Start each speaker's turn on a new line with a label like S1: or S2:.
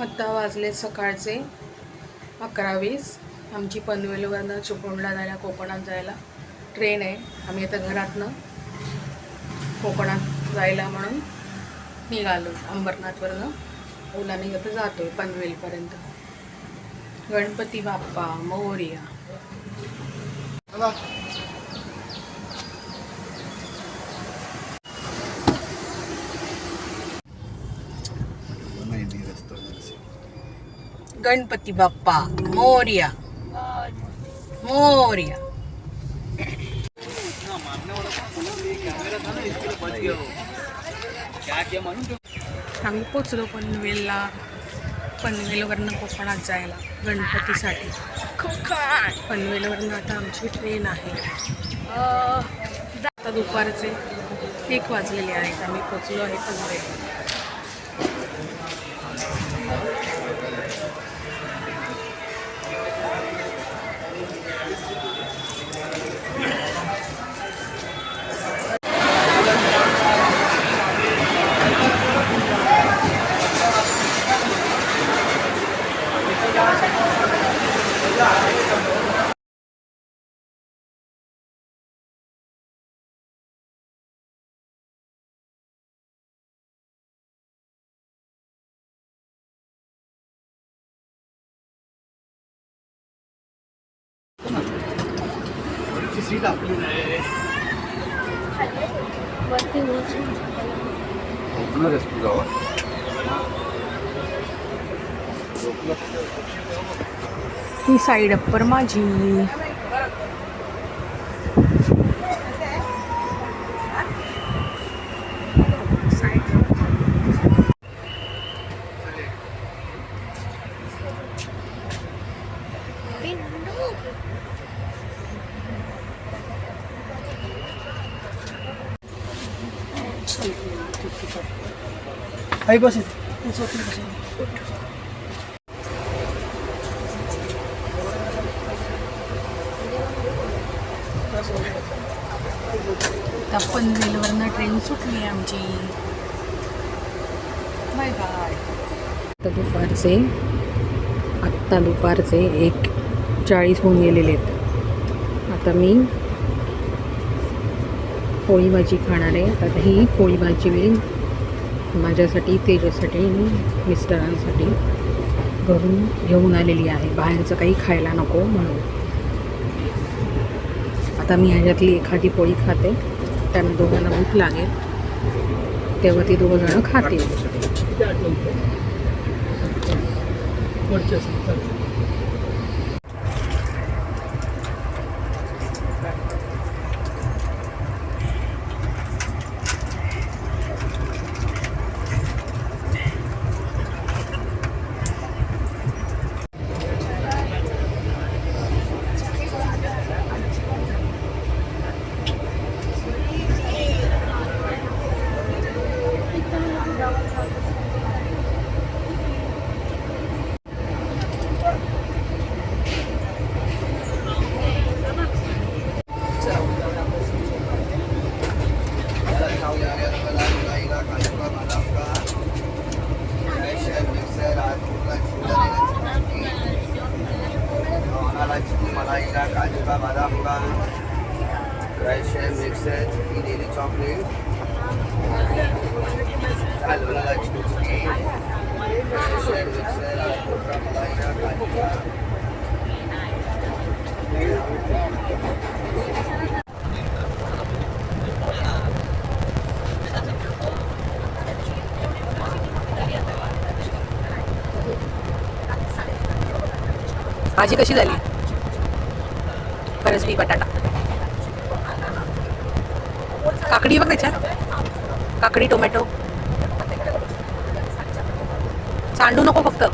S1: आत्ता वाजले सकाळचे अकरा वीस. आमची पनवेलवरनं चिपळूणला जायला कोकणात जायला ट्रेन आहे. आम्ही आता घरातनं कोकणात जायला म्हणून निघालो अंबरनाथवरनं ओलाने आता आहे पनवेलपर्यंत. गणपती बाप्पा मोरया
S2: नाही मी रस्ता
S1: गणपती बाप्पा मोर्या. मोर्या. आम्ही पोचलो पनवेलला. पनवेलवरनं कोकणात जायला गणपतीसाठी. पनवेलवरनं आता आमची ट्रेन आहे. आता दुपारचे एक वाजलेले आहेत. आम्ही पोचलो आहे पनवेल
S2: सीट आपली
S1: ही साईड अप्पर माझी.
S3: आई बस
S1: आता पनवेलवरनं ट्रेन सुटली आहे आमची. बाय बाय आता दुपारचे आत्ता दुपारचे एक चाळीस होऊन गेलेले आहेत. आता मी पोळी भाजी खाणार आहे. आता ही पोळी भाजी मी माझ्यासाठी तेजासाठी आणि मिस्टरांसाठी घरून घेऊन आलेली आहे. बाहेरचं काही खायला नको म्हणून. आता मी ह्याच्यातली एखादी पोळी खाते. त्यांना दोघांना भूक लागेल. तेव्हा ती दोघं जणं खातील. भाजी कशी झाली? फरसबी बटाटा. काकडी बघ त्याच्यात. काकडी टोमॅटो. सांडू नको फक्त.